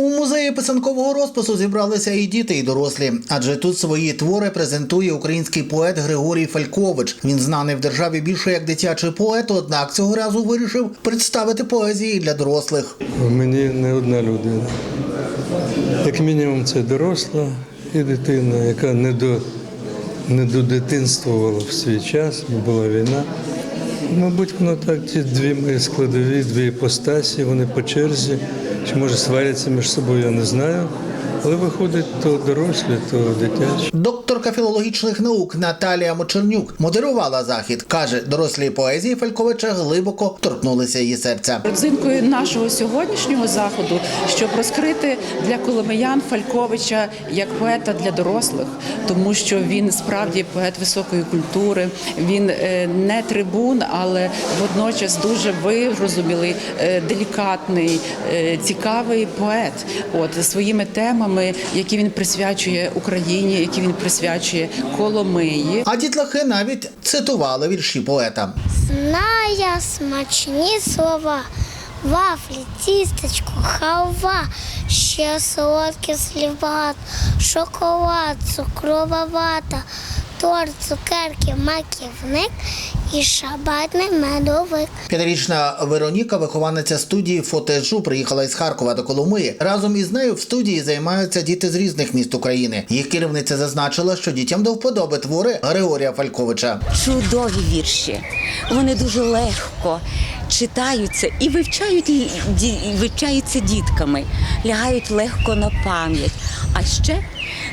У музеї писанкового розпису зібралися і діти, і дорослі, адже тут свої твори презентує український поет Григорій Фалькович. Він знаний в державі більше як дитячий поет, однак цього разу вирішив представити поезії для дорослих. Мені не одна людина. Як мінімум, це доросла і дитина, яка не до, не додитинствувала в свій час, бо була війна. Мабуть, воно так, ті дві мої складові, дві іпостасі, вони по черзі, чи може сваряться між собою, я не знаю. Але виходить то дорослі, то дитячі. Докторка філологічних наук Наталія Мочернюк модерувала захід. каже, дорослі поезії Фальковича глибоко торкнулися її серця. Родзинкою нашого сьогоднішнього заходу, щоб розкрити для коломиян Фальковича як поета для дорослих, тому що він справді поет високої культури. Він е, не трибун, але водночас дуже вирозумілий, е, делікатний, е, цікавий поет. От своїми темами, які він присвячує Україні, які він присвячує Коломиї. А дітлахи навіть цитували вірші поета. Знає смачні слова, вафлі, тістечку, халва, ще солодкий слів багато, шоколад, цукрова вата, торт, цукерки, маківник і шабатний медовик. П'ятирічна Вероніка, вихованиця студії фотежу, приїхала із Харкова до Коломиї. Разом із нею в студії займаються діти з різних міст України. Їх керівниця зазначила, що дітям до вподоби твори Григорія Фальковича. чудові вірші. Вони дуже легко читаються і вивчають, і вивчаються дітками, лягають легко на пам'ять. А ще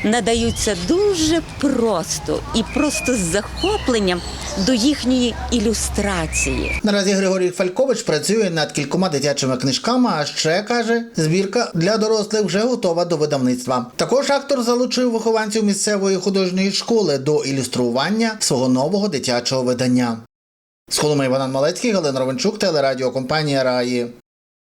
надаються дуже просто і просто з захопленням до їхньої ілюстрації. Наразі Григорій Фалькович працює над кількома дитячими книжками. А ще каже, збірка для дорослих вже готова до видавництва. Також актор залучив вихованців місцевої художньої школи до ілюстрування свого нового дитячого видання. З Коломиї Іван Малецький, Галина Ровенчук, телерадіокомпанія Раї.